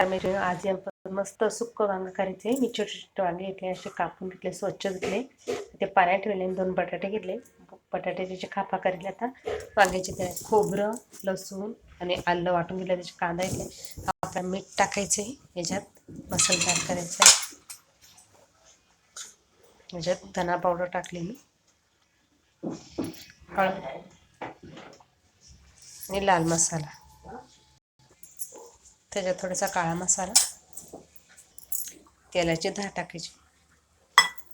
नमस्कार मी आज आपण मस्त सुक्क वांग करायचे मी छोटे छोटे वांगे घेतले असे कापून घेतले स्वच्छ धुतले. ते पाण्यात ठेवले आणि दोन बटाटे घेतले. बटाट्याचे त्याचे खापा करेल आता. वांग्याचे ते खोबरं लसूण आणि आलं वाटून घेतलं त्याचे कांदा घेतले. आपला मीठ टाकायचे याच्यात मसालेदार तयार करायचा. याच्यात धना पावडर टाकलेली. हळद आणि लाल मसाला. त्याच्यात थोडासा काळा मसाला तेलाची दहा टाकायची.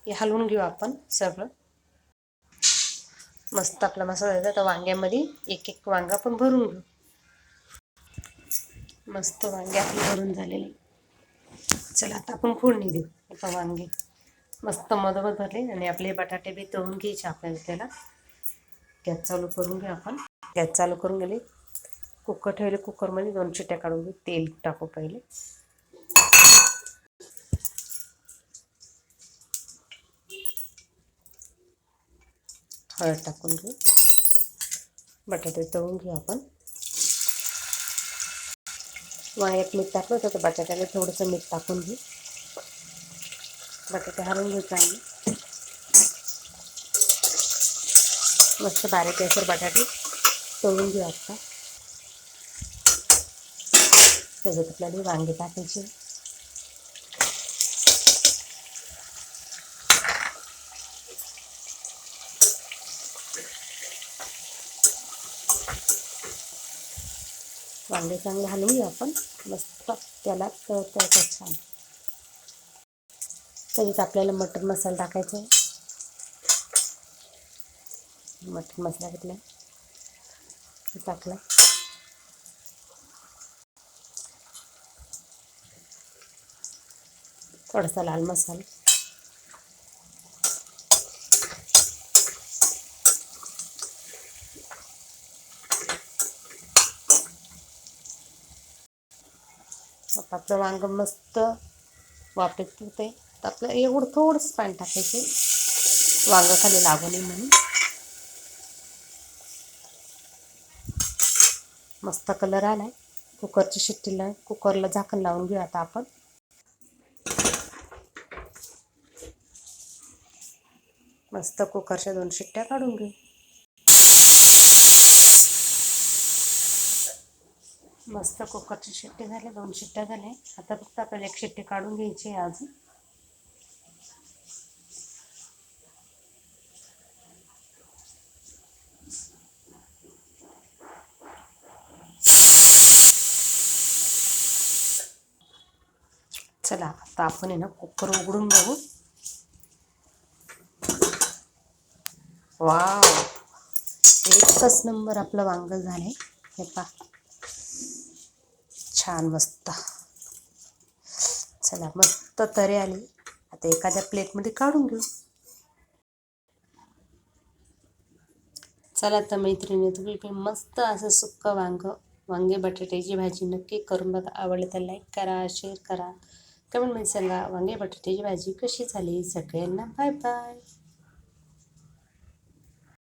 हे हलवून घेऊ आपण सगळं. मस्त आपला मसाला येतो तर वांग्यामध्ये एक एक वांगा पण भरून घेऊ. मस्त वांगे आपली भरून झालेले. चला आता आपण फोडणी देऊ. आता वांगे. मस्त मधोमध भरले आणि आपले बटाटे बी तळून घ्यायचे आपल्याला त्याला गॅस चालू करून घेऊ आपण. गॅस चालू करून गेले. कुकर ठेवले कुकरमध्ये दोन शिट्ट्या काढून घेऊ तेल टाकू पहिले. हळद टाकून घेऊ. बटाटे तळून घेऊ आपण. वांग्यात मीठ टाकलं होतं तर बटाट्याला थोडंसं मीठ टाकून घेऊ. बटाटे हलवून घेऊ चांगले मस्त बारीक गॅसवर बटाटे तळून घेऊ आता. त्याच्यात आपल्याला वांगे टाकायचे. वांगे चांगले हलवून आपण. मस्त त्याला तळता छान. त्याच्यात आपल्याला मटर मसाला टाकायचा आहे. मटर मसाला घेतला. टाकला. थोडासा लाल मसाला. आता आपलं वांग मस्त वापरत होते तर आपलं एवढं थोडंसं पाणी टाकायचे. वांग खाली लागू नये म्हणून. मस्त कलर आला आहे कुकरची शिट्टीला कुकरला झाकण लावून घेऊ आता आपण. मस्त कुकरच्या दोन शिट्ट्या काढून घेऊ. मस्त कुकरची शिट्टी झाली दोन शिट्ट्या झाल्या आता फक्त आपल्याला एक शिट्टी काढून घ्यायची आहे अजून. चला आता आपण आहे ना कुकर उघडून बघू. वाव. एकच नंबर आपलं वांग झालंय हे पा छान मस्त. चला मस्त तरी आली. आता एखाद्या प्लेटमध्ये काढून घेऊ. चला तर मैत्रिणी तुम्ही पण मस्त असं सुक्क वांग वांगे बटाट्याची भाजी नक्की करून बघा. आवडलं तर लाईक करा शेअर करा. कमेंटमध्ये सांगा वांगे बटाट्याची भाजी कशी झाली? सगळ्यांना बाय बाय